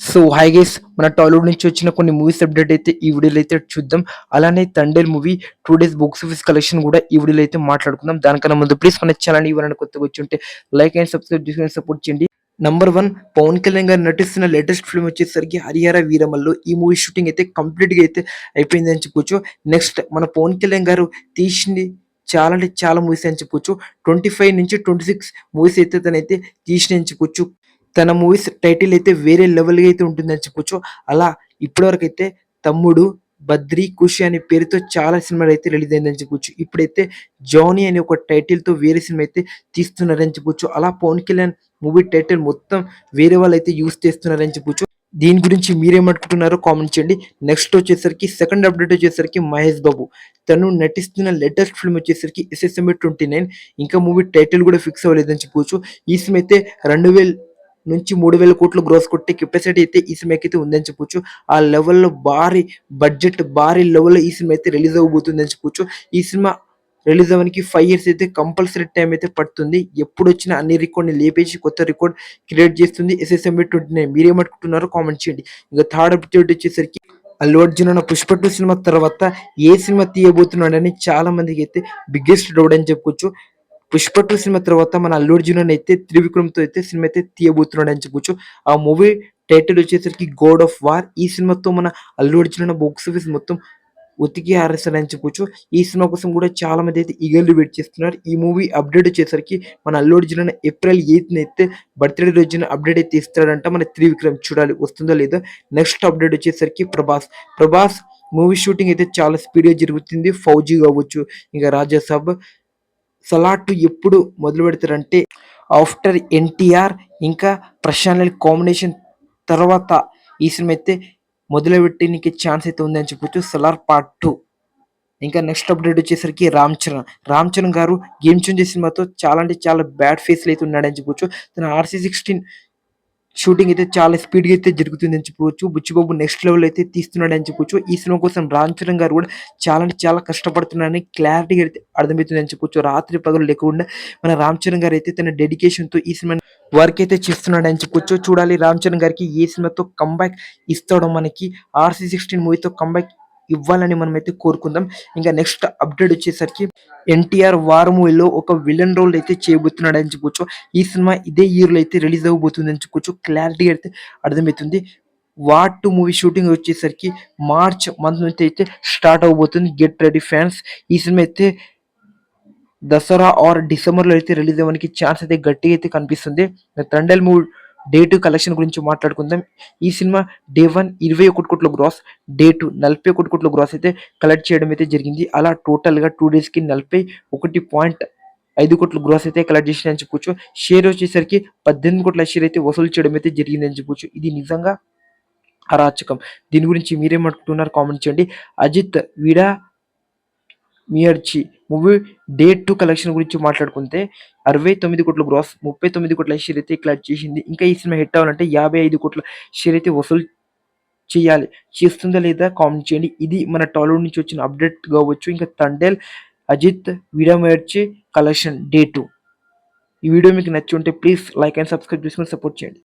So hi guys మన టాలీవుడ్ నుంచి వచ్చిన కొన్ని మూవీస్ అప్డేట్ అయితే ఈ వీడియోలో అయితే చూద్దాం. అలానే Thandel movie two days box office collection కూడా ఈ వీడియోలో అయితే మాట్లాడుకుందాం. దానికన్నా ముందు ప్లీజ్ మన ఛానల్ ఇవ్వాలని కొత్తగా వచ్చి ఉంటే లైక్ అండ్ సబ్స్క్రైబ్ చేసుకుని సపోర్ట్ చేయండి. నంబర్ వన్ పవన్ కళ్యాణ్ గారు నటిస్తున్న లేటెస్ట్ ఫిల్మ్ వచ్చేసరికి హరిహర వీరమల్లు. ఈ మూవీ షూటింగ్ అయితే కంప్లీట్గా అయితే అయిపోయింది అని చెప్పొచ్చు. నెక్స్ట్ మన పవన్ కళ్యాణ్ గారు తీసింది చాలా అంటే చాలా మూవీస్ అని చెప్పొచ్చు. ట్వంటీ ఫైవ్ నుంచి ట్వంటీ సిక్స్ మూవీస్ అయితే తనైతే తీసిన అని చెప్పొచ్చు. తన మూవీస్ టైటిల్ అయితే వేరే లెవెల్గా అయితే ఉంటుందని చెప్పొచ్చు. అలా ఇప్పటివరకు అయితే తమ్ముడు బద్రి ఖుషి అనే పేరుతో చాలా సినిమాలు అయితే రిలీజ్ అయిందని చెప్పొచ్చు. ఇప్పుడైతే జానీ అనే ఒక టైటిల్తో వేరే సినిమా అయితే తీస్తున్నారని చెప్పొచ్చు. అలా పవన్ కళ్యాణ్ మూవీ టైటిల్ మొత్తం వేరే వాళ్ళు అయితే యూస్ చేస్తున్నారని చెప్పొచ్చు. దీని గురించి మీరేమనుకుంటున్నారో కామెంట్ చేయండి. నెక్స్ట్ వచ్చేసరికి సెకండ్ అప్డేట్ వచ్చేసరికి మహేష్ బాబు. తను నటిస్తున్న లేటెస్ట్ ఫిల్మ్ వచ్చేసరికి ఎస్ఎస్ఎంఏ ట్వంటీ నైన్ ఇంకా మూవీ టైటిల్ కూడా ఫిక్స్ అవ్వలేదని చెప్పొచ్చు. ఈ సినిమా అయితే రెండు వేల నుంచి మూడు వేల కోట్లు గ్రోస్ కొట్టే కెపాసిటీ అయితే ఈ సినిమాకి అయితే ఉందని చెప్పొచ్చు. ఆ లెవెల్లో భారీ బడ్జెట్ భారీ లెవెల్లో ఈ సినిమా అయితే రిలీజ్ అవ్వబోతుంది అని చెప్పొచ్చు. ఈ సినిమా రిలీజ్ అవ్వడానికి ఫైవ్ ఇయర్స్ అయితే కంపల్సరీ టైం అయితే పడుతుంది. ఎప్పుడు వచ్చిన అన్ని రికార్డ్ని లేపేసి కొత్త రికార్డ్ క్రియేట్ చేస్తుంది. ఎస్ఎస్ఎంబి ట్వంటీ నైన్ మీరేమనుకుంటున్నారో కామెంట్ చేయండి. ఇంకా థర్డ్ అప్డేట్ వచ్చేసరికి అల్లు అర్జున్ అన్న పుష్ప టూ సినిమా తర్వాత ఏ సినిమా తీయబోతున్నాడని చాలా మందికి అయితే బిగ్గెస్ట్ డౌట్ అని చెప్పుకోవచ్చు పుష్ప టూ సినిమా తర్వాత మన అల్లు అర్జున్ అయితే త్రివిక్రమ్తో అయితే సినిమా అయితే తీయబోతున్నాడు అని చెప్పొచ్చు. ఆ మూవీ టైటిల్ వచ్చేసరికి గోడ్ ఆఫ్ వార్ ఈ సినిమాతో మన అల్లు అర్జున్ బాక్స్ ఆఫీస్ మొత్తం ఉతికి ఆరేస్తాడు అని చెప్పొచ్చు. ఈ సినిమా కోసం కూడా చాలా మంది అయితే ఈగర్లీ వెయిట్ చేస్తున్నారు. ఈ మూవీ అప్డేట్ వచ్చేసరికి మన అల్లు అర్జున్ ఏప్రిల్ ఎయిత్ అయితే బర్త్డే రోజున అప్డేట్ అయితే ఇస్తాడంట. మన త్రివిక్రమ్ చూడాలి వస్తుందో లేదో. నెక్స్ట్ అప్డేట్ వచ్చేసరికి ప్రభాస్. ప్రభాస్ మూవీ షూటింగ్ అయితే చాలా స్పీడ్గా జరుగుతుంది. ఫౌజీ కావచ్చు ఇంకా రాజాసాబ్. సలాట్ ఎప్పుడు మొదలు పెడతారంటే ఆఫ్టర్ ఎన్టీఆర్ ఇంకా ప్రశాంత్ కాంబినేషన్ తర్వాత ఈ సినిమా అయితే మొదలు పెట్టడానికి ఛాన్స్ అయితే ఉందని చెప్పొచ్చు. Salaar part two. ఇంకా నెక్స్ట్ అప్డేట్ వచ్చేసరికి రామ్ చరణ్. రామ్ చరణ్ గారు గేమ్ చేంజ్ సినిమాతో చాలా అంటే చాలా బ్యాడ్ ఫేస్లు అయితే ఉన్నాడని చెప్పొచ్చు. తన ఆర్సీ సిక్స్టీన్ షూటింగ్ అయితే చాలా స్పీడ్గా అయితే జరుగుతుంది అని చెప్పవచ్చు. బుచ్చిబాబు నెక్స్ట్ లెవెల్ అయితే తీస్తున్నాడు అని చెప్పొచ్చు. ఈ సినిమా కోసం రామ్ చరణ్ గారు కూడా చాలా అంటే చాలా కష్టపడుతున్నారని క్లారిటీగా అయితే అర్థమవుతుంది అని చెప్పొచ్చు. రాత్రి పగలు లేకుండా మన రామ్ చరణ్ గారు అయితే తన డెడికేషన్తో ఈ సినిమా వర్క్ అయితే చేస్తున్నాడు అని చెప్పొచ్చు. చూడాలి రామ్ చరణ్ గారికి ఏ సినిమాతో కంబ్యాక్ ఇస్తాడో మనకి ఆర్సీ సిక్స్టీన్ మూవీతో కంబ్యాక్ ఇవ్వాలని మనం అయితే కోరుకుందాం. ఇంకా నెక్స్ట్ అప్డేట్ వచ్చేసరికి ఎన్టీఆర్ వార్ మూవీలో ఒక విలన్ రోల్ అయితే చేయబోతున్నాడు అని చెప్పొచ్చు. ఈ సినిమా ఇదే ఇయర్లో అయితే రిలీజ్ అవ్వబోతుంది అని చెప్పొచ్చు. క్లారిటీ అయితే అర్థమవుతుంది. వాట్ టూ మూవీ షూటింగ్ వచ్చేసరికి మార్చ్ మంత్ నుంచి అయితే స్టార్ట్ అవబోతుంది గెట్ రెడీ ఫ్యాన్స్ ఈ సినిమా అయితే దసరా ఆర్ డిసెంబర్లో అయితే రిలీజ్ అవ్వడానికి ఛాన్స్ అయితే గట్టిగా అయితే కనిపిస్తుంది. Thandal movie day two collection గురించి మాట్లాడుకుందాం. ఈ సినిమా డే వన్ ఇరవై ఒకటి కోట్ల గ్రాస్ డే టూ నలభై ఒకటి కోట్ల గ్రాస్ అయితే కలెక్ట్ చేయడం అయితే జరిగింది. అలా టోటల్గా టూ డేస్కి నలభై ఒకటి పాయింట్ ఐదు కోట్ల గ్రాస్ అయితే కలెక్ట్ చేసింది అని చెప్పొచ్చు. షేర్ వచ్చేసరికి పద్దెనిమిది కోట్ల షేర్ అయితే వసూలు చేయడం అయితే జరిగింది అని చెప్పొచ్చు. ఇది నిజంగా అరాచకం. దీని గురించి మీరేమనుకుంటున్నారు కామెంట్ చేయండి. Ajith Vidaa Muyarchi movie day two collection గురించి మాట్లాడుకుంటే అరవై తొమ్మిది కోట్ల గ్రాస్ ముప్పై తొమ్మిది కోట్ల షేర్ అయితే క్లాట్ చేసింది. ఇంకా ఈ సినిమా హిట్ అవ్వాలంటే యాభై ఐదు కోట్ల షేర్ అయితే వసూలు చేయాలి. చేస్తుందా లేదా కామెంట్ చేయండి. ఇది మన టాలీవుడ్ నుంచి వచ్చిన అప్డేట్ కావచ్చు. ఇంకా Thandel Ajith Vidaamuyarchi collection day two. ఈ వీడియో మీకు నచ్చి ఉంటే ప్లీజ్ లైక్ అండ్ సబ్స్క్రైబ్ చేసుకుని సపోర్ట్ చేయండి.